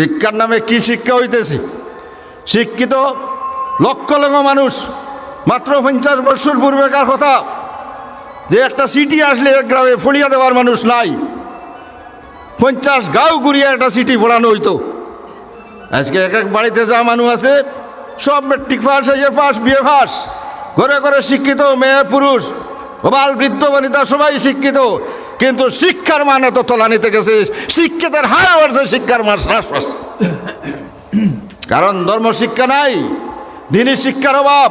শিক্ষার নামে কি শিক্ষা হইতেছে? শিক্ষিত লক্ষ লক্ষ মানুষ মাত্র পঞ্চাশ বছর পূর্বেকার কথা। যে একটা সিটি আসলে গ্রামে ফড়িয়া দেওয়ার মানুষ নাই। পঞ্চাশ গাঁও ঘুরিয়ে একটা সিটি ফোড়ানো হইতো। আজকে এক এক বাড়িতে যা মানুষ আছে, সব মেট্রিক পাস এ পাস বিএ পাস ঘরে ঘরে শিক্ষিত মেয়ে, পুরুষ বাল বৃদ্ধ, বনিতা, সবাই শিক্ষিত। কিন্তু শিক্ষার মান এত তলানিতে গেছে শিক্ষিতের হার বাড়ছে, শিক্ষার মান হ্রাস কারণ ধর্ম শিক্ষা নাই, দিনী শিক্ষার অভাব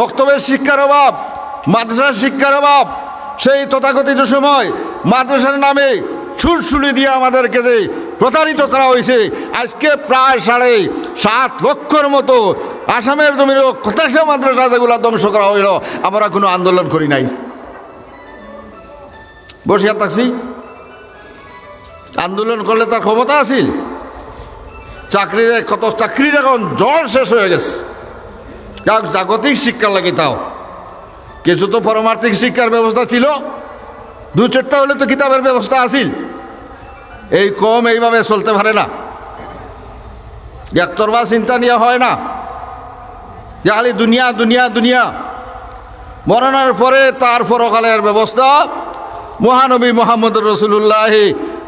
বক্তব্যের শিক্ষার অভাব, মাদ্রাসার শিক্ষার অভাব, সেই তথাকথিত সময় মাদ্রাসার নামে ছুটছুড়ি দিয়ে আমাদেরকে যে প্রতারিত করা হয়েছে, আজকে প্রায় সাড়ে সাত লক্ষর মতো আসামের জমির কথাশা মাদ্রাসা যেগুলো ধ্বংস করা হইল, আমরা কোনো আন্দোলন করি নাই। বসিয়া থাকছি। আন্দোলন করলে তার ক্ষমতা আছিল। চাকরির কত চাকরির এখন জল শেষ হয়ে গেছে। জাগতিক শিক্ষা লাগে তাও। কিছু তো পরমার্থিক শিক্ষার ব্যবস্থা ছিল। দু চারটা হলে তো কিতাবের ব্যবস্থা আছিল। এই কম এইভাবে চলতে পারে না। একতরবা চিন্তা নিয়ে হয় না। যে খালি দুনিয়া দুনিয়া দুনিয়া। মরণের পরে তার পরকালের ব্যবস্থা মহানবী মোহাম্মদ রসুল্লাহ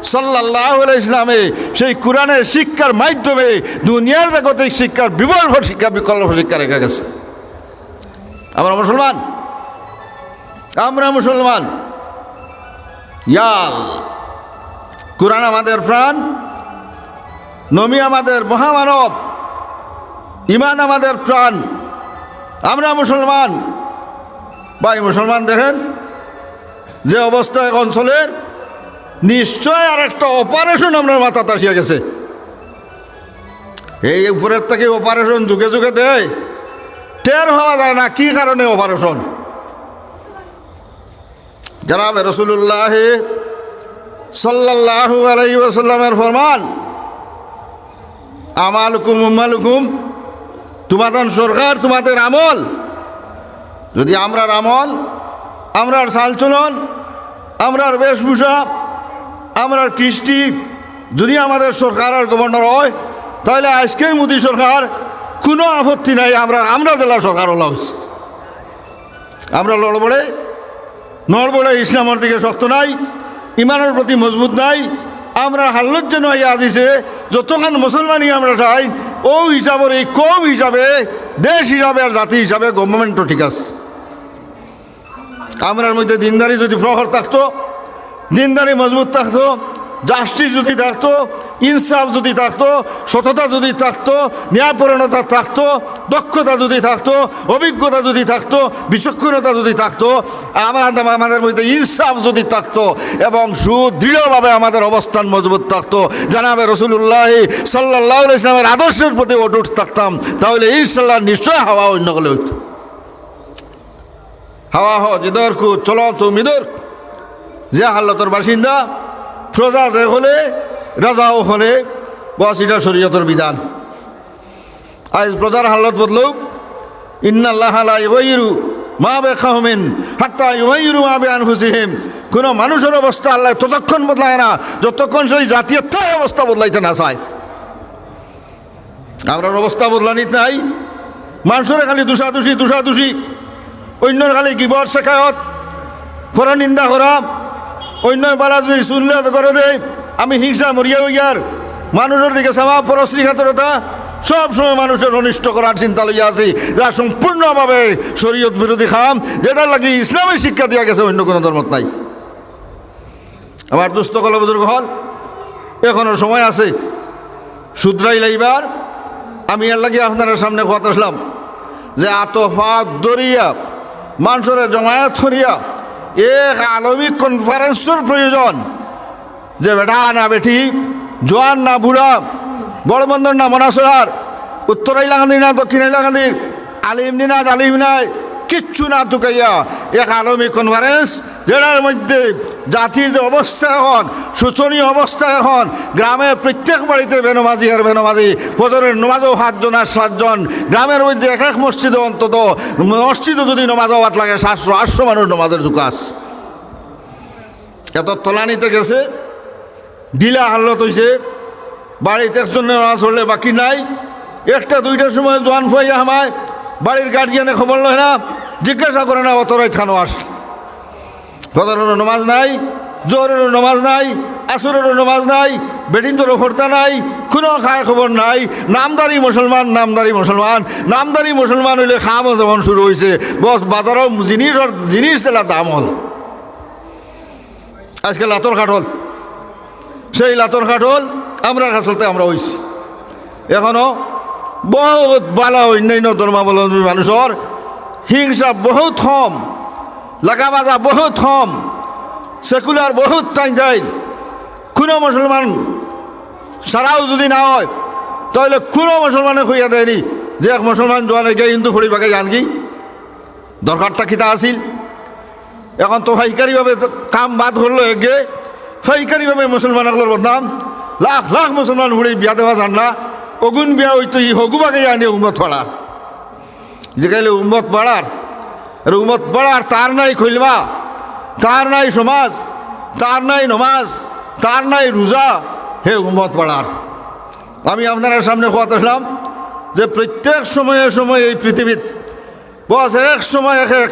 সাল্লাহ ইসলামে সেই কোরআনের শিক্ষার মাধ্যমে দুনিয়ার জাগতিক শিক্ষার বিকল্প শিক্ষা বিকল্প শিক্ষা রেখে গেছে। আমরা মুসলমান? আমরা মুসলমান। ইয়াল কোরআন আমাদের প্রাণ, নবী আমাদের মহামানব ইমান আমাদের প্রাণ। আমরা মুসলমান? ভাই, মুসলমান দেখেন যে অবস্থা এক অঞ্চলের, নিশ্চয় আর একটা অপারেশন আপনার মাথা আসিয়া গেছে। এই উপরের থেকে অপারেশন যুগে যুগে দেয়, টের হওয়া যায় না কি কারণে অপারেশন জানাব রসুল্লাহ সাল্লাহ আলাইসাল্লামের ফরমান, আমালুকুম উম্মালুকুম, তোমাদের সরকার, তোমাদের আমল, যদি আমরা আমল আমরার চালচলন, আমরার বেশভূষা, আমরার কৃষ্টি। যদি আমাদের সরকার আর গভর্নর হয়, তাহলে আজকের মোদী সরকার কোনো আপত্তি নাই, আমরা আমরা জেলা সরকার হলা হয়েছে। আমরা লড়বড়ে নড়বড়ে ইসলামের দিকে শক্ত নাই, ইমানের প্রতি মজবুত নাই, আমরা হাল্লত যেন আজিছে যতক্ষণ মুসলমানই আমরা ঠাই, ও হিসাবের এই কম হিসাবে, দেশ হিসাবে, আর জাতি হিসাবে গভর্নমেন্টও ঠিক আছে। আমরার মধ্যে দিনদারি যদি প্রহর থাকতো, দিনদারি মজবুত থাকতো জাস্টিস যদি থাকতো, ইনসাফ যদি থাকতো, সততা যদি থাকতো ন্যায়পরণতা থাকতো, দক্ষতা যদি থাকতো, অভিজ্ঞতা যদি থাকতো, বিচক্ষণতা যদি থাকতো, আমার আমাদের মধ্যে ইনসাফ যদি থাকতো এবং সুদৃঢ়ভাবে আমাদের অবস্থান মজবুত থাকতো, জানাবে রসুল্লাহ সাল্লাহ ইসলামের আদর্শের প্রতি অটুট থাকতাম, তাহলে ইনশাল্লাহ নিশ্চয় হাওয়া অন্য হইতো হাওয়া হ, জিদর কু, চল তুমি দর যে হাল্লতর বাসিন্দা, প্রজা যে হলে, রাজাও হলে, বস এটা শরীয়তর বিধান। আজ প্রজার হালত বদলুক ইন্নাল্লাহ ইগইরু মা বে খাহমিন হাত্তা ইগইরু মা বে আনফুসিহিম কোনো মানুষের অবস্থা আল্লাহ ততক্ষণ বদলায় না, যতক্ষণ সেই জাতীয় তার অবস্থা বদলাইতে না চায়। আমরার অবস্থা বদলানিত নাই। মানুষের খালি দুষাদুষি দুষাদুষি। অন্যর খালি গিবর শেখায়ত করা নিন্দা করা অন্য বালা যদি শুনলে করে দেয় আমি হিংসা মরিয়া হইয়ার মানুষের দিকে সামা পরশ্রী খাতরতা সব সময় মানুষের অনিষ্ট করার চিন্তা লইয়া আছি। যা সম্পূর্ণভাবে শরীয়ত বিরোধী খাম যেটা লাগি ইসলামের শিক্ষা দেওয়া গেছে, অন্য কোনো ধর্মত নাই। আমার দুস্থ কল বুজুর্গ হল, এখনও সময় আছে শুদ্রাই লাইবার। আমি এর লাগে আপনার সামনে কথা আসলাম, যে আতফাত দরিয়া মানুষের জমায়েত করিয়া এক আলমিক কনফারেন্সের প্রয়োজন। যে বেটা না বেটি, জোয়ান না বুড়া বড় বন্দর না মনাসরার উত্তর ইলাকান্দি না দক্ষিণ ইলাকান্দি আলিম না আলিম নাই, কিচ্ছু না তুকাইয়া এক আলমী কনফারেন্স যেটার মধ্যে জাতির যে অবস্থা এখন, শোচনীয় অবস্থা এখন গ্রামের প্রত্যেক বাড়িতে বেনমাজি আর বেনমাজি ফজরের নমাজও সাতজন আর সাতজন গ্রামের মধ্যে এক এক মসজিদে অন্তত মসজিদে যদি নমাজ হওয়াত লাগে, সাতশো আটশো মানুষ নমাজের ঝুকাস এত তলানিতে গেছে ডিলা হাল্লত হয়েছে বাড়িতে একজন নামাজ পড়লে বাকি নাই। একটা দুইটার সময় জোয়ান ফুয়াইয়া হামায় বাড়ির গার্জিয়ানে খবর লয় না, জিজ্ঞাসা করে না অতরাই থানো আস ফজরেরও নমাজ নাই, জোহরেরও নমাজ নাই, আসরেরও নমাজ নাই বেডিন তোরও খর্তা নাই কোনো খায় খবর নাই, নামদারি মুসলমান নামদারি মুসলমান নামদারি মুসলমান হইলে খামও যেমন শুরু হয়েছে বস, বাজারও জিনিসের জিনিস তেলা দাম হল। আজকে লাতর কাঠল সেই লাতর কাঠল আমরা কাছলতে আমরা হইছি। এখনও বহুত বালা অন্যান্য ধর্মাবলম্বী মানুষের হিংসা বহুত কম। লাগা বাজা বহুত কম সেকুলার বহুত টাইম টাইম কোনো মুসলমান সারাও যদি না হয় তাহলে কোনো মুসলমানে খুঁয়া দেয়নি যে এক মুসলমান জোয়ানে গিয়ে হিন্দু ফড়িবাকে জান কি? দরকারটা কিতা আছিল। এখন তো ফাইকারিভাবে কাম বাদ করল এগে ফাইকারিভাবে মুসলমানগুলোর বদনাম লাখ লাখ মুসলমান হুড়ি বিয়া দেওয়া যান না। অগুন বিয়া হইতো ই হগুবাকে জানি উম্মত পাড়ার যে গেলে উম্মত পাড়ার আর উম্মত পাড়ার তার নাই খৈলমা, তার নাই সমাজ, তার নাই নমাজ, তার নাই রোজা। হে উম্মত পাড়ার আমি আপনার সামনে কথা আসলাম যে প্রত্যেক সময়ে সময়ে এই পৃথিবীত বস এক সময় এক এক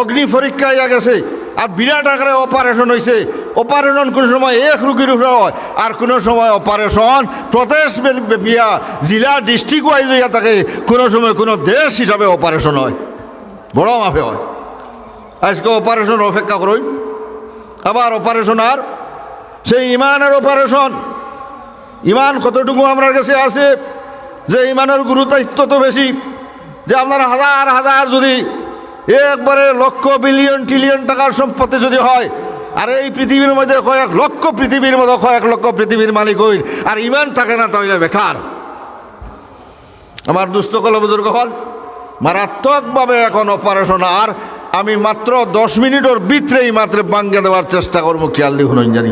অগ্নি পরীক্ষা ইয়া গেছে, আর বিরাট আকারে অপারেশন হয়েছে অপারেশন কোন সময় এক রুগীর উপরে হয়, আর কোনো সময় অপারেশন প্রদেশ ব্যাপিয়া, জেলা ডিস্ট্রিক্ট ওয়াইজ হইয়া থাকে। কোনো সময় কোনো দেশ হিসাবে অপারেশন হয়। বড় মাফে হয়। আজকে অপারেশন অপেক্ষা করই আবার অপারেশন আর। সেই ইমানের অপারেশন ইমান কতটুকু আমার কাছে আছে, যে ইমানের গুরুত্ব তো বেশি, যে আপনার হাজার হাজার যদি একবারে লক্ষ বিলিয়ন ট্রিলিয়ন টাকার সম্পত্তি যদি হয়, আর এই পৃথিবীর মধ্যে কয়েক লক্ষ পৃথিবীর মধ্যে কয়েক লক্ষ পৃথিবীর মালিক হইল, আর ইমান থাকে না তাহলে বেকার। আমার দুস্থ কল বুজুর্গ হল মারাত্মকভাবে এখন অপারেশন আর আমি মাত্র দশ মিনিটের ভিতরেই মাত্র বাঙ্গে দেওয়ার চেষ্টা করবো খেয়াল দেখুন জানি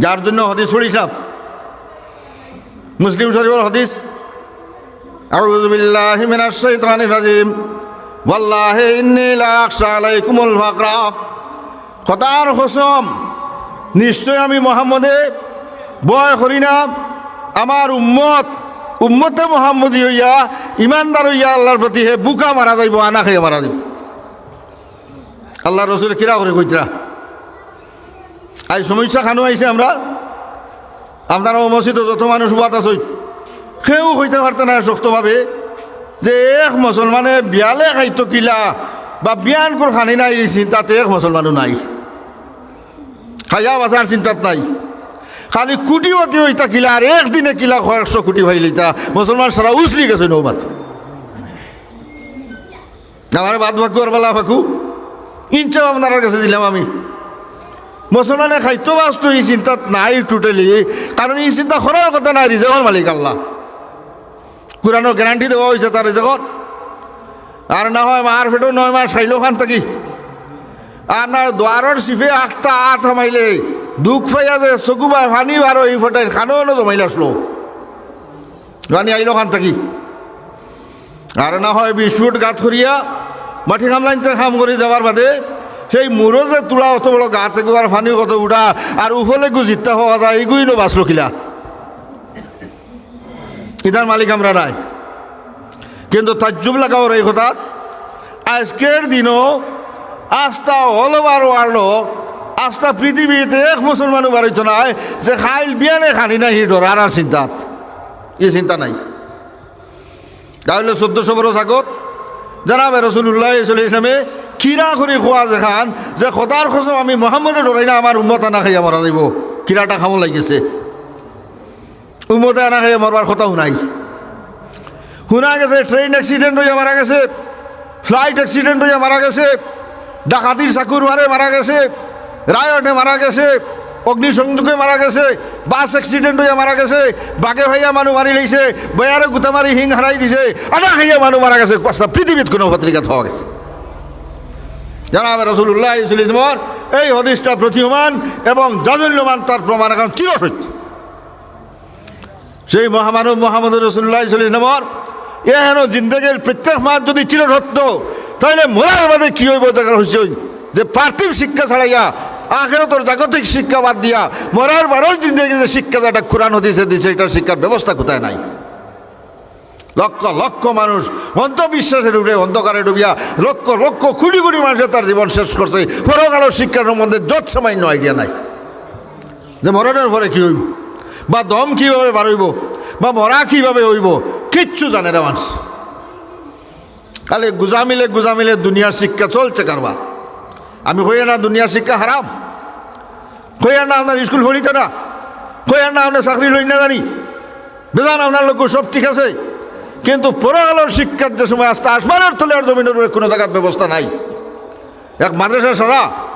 যার জন্য হদিস শুনিলাম মুসলিম শরীফের হদিস أعوذ بالله من الشيطان الرجيم والله إني لا أخشى عليكم الفقر খতার কসম নিশ্চয় আমি মোহাম্মদে বয় করি না আমার উম্মত উম্মতে মোহাম্মদী হইয়া, ইমানদার হইয়া আল্লাহর প্রতি হে বুকা মারা যাইব, আনা খাইয়া মারা যাইব। আল্লাহ রসুল কিরা করে কইতরা? আজ সমস্যা খানো আইছে আমরা? আপনারা মসজিদে যত মানুষ বাত আছে, সেও হইতে পারতে না শক্তভাবে যে এক মুসলমানে বিয়ালে খাইতো কিলা বা বিয়ান কর খানি নাই চিন্তাতে এক মুসলমানও নাই। খাইয়া বাঁচার চিন্তাত নাই। খালি কুটি অতি হইতা কিলা, আর একদিনে কিলা কয়েকশো কোটি ভাই লইতা মুসলমান সারা উছলি গেছে নৌমাত। আমার বাদ ভাগ্য আর বেলা ফাঁকু ইঞ্চা আপনার কাছে দিলাম আমি। মুসলমানে খাইতো বাস্তু এই চিন্তাত নাই টোটালি কারণ এই চিন্তা করার কথা নাই রিজেকর মালিক আল্লাহ। কোরআনের গ্যারান্টি দেওয়া হয়েছে তার রিজেকর আর না হয় মার ফেটো নয় মাস খাইলো খান থাকি। আর না দ্বারর সিফে আটটা আট হামাইলে। দুঃখ ফাইয়া যে চকু বা ফানি বারো এই ফটাই খানো না জমাইলে আসলো ফানি আইলো খান থাকি। আর না হয় বিস্কুট গাত করিয়া মাটি খামলাইনতে খাম করে যাওয়ার বাদে সেই মোরো যে তোলা অত বড় গাতে গোয়ার ফানি কত উঠা আর উফলে গু গুজিতা হওয়া যায় এগুই নো বাঁচলো কিলা। ইতার মালিক আমরা নাই। কিন্তু তাজ্জুব লাগাও এই কথা আজকের দিনও আস্থা হল বার ওয়ার্ল্ড আস্থা পৃথিবীতে এক মুসলমানও বাড়িত নাই, যে খাইল বিয়ানে খানি নাই হিডর আর আর চিন্তাত এই চিন্তা নাই। তাহলে চোদ্দশো বছর আগত, জানাবে রসুল্লাহ ইসলামে কিরা করে খোৱা যেখান যে সদাৰ খোজম আমি মহাম্মদে ধৰাই না, আমাৰ উম্মত আনা খাইয়া মৰা যাব। কিৰাটা খাব লাগিছে। উম্মতে আনা খাইয়া মরবার কথাও নাই শুনা গেছে ট্রেন এক্সিডেন্ট হইয়া মারা গেছে, ফ্লাইট এক্সিডেন্ট হইয়া মারা গেছে ডাকাতির চাকুর মারে মারা গেছে। রায়টে মারা গেছে, অগ্নিসংযোগে মারা গেছে, বাস এক্সিডেন্ট হইয়া মারা গেছে, বাঘে ভাইয়া মানুষ মারি লইছে, বয়ারে গুতা মারি হিং হারাই দিছে আনা খাইয়া মানুষ মারা গেছে পৃথিবীত কোনো পত্রিকা থাকা গেছে। জানাবে রসুল্লাহ ইসলামর এই হদিসটা প্রতীয়মান এবং জাজল্যমান, তার প্রমাণ এখন চিরসত্য। সেই মহামানব মোহাম্মদ রসুল্লাহ ইসলামর এ হেন জিন্দগির প্রত্যেক মাস যদি চিরসত্য তাহলে মরার বাদে কি হইব দেখা হয়েছে যে পার্থিব শিক্ষা ছাড়াইয়া আখের তোর জাগতিক শিক্ষা বাদ দিয়া মরার বারোর জিন্দগি যে শিক্ষা যেটা কোরআন দিছে দিছে এটা শিক্ষার ব্যবস্থা কোথায় নাই? লক্ষ লক্ষ মানুষ অন্ধবিশ্বাসের উপরে অন্ধকারে ডুবিয়া লক্ষ লক্ষ, কোটি কোটি মানুষের তার জীবন শেষ করছে। পরকালের শিক্ষার সম্বন্ধে যত সামান্য আইডিয়া নাই। যে মরণের পরে কী হইব? বা দম কীভাবে বাড়ইব বা মরা কীভাবে হইব? কিচ্ছু জানে না মানুষ। খালি গুজামিলে গুজামিলে দুনিয়ার শিক্ষা চলছে কারবার। আমি কইয়া না দুনিয়ার শিক্ষা হারাম। আর না, আপনার স্কুল ফলিত না। কই আর না, আপনার চাকরি লই না জানি। বেজান, আপনার লোক সব ঠিক আছে। কিন্তু পরকালের শিক্ষার যে সময় আসতে আসমানের তলে আর জমিনের কোনো জায়গার ব্যবস্থা নাই। এক মাদ্রাসা সারা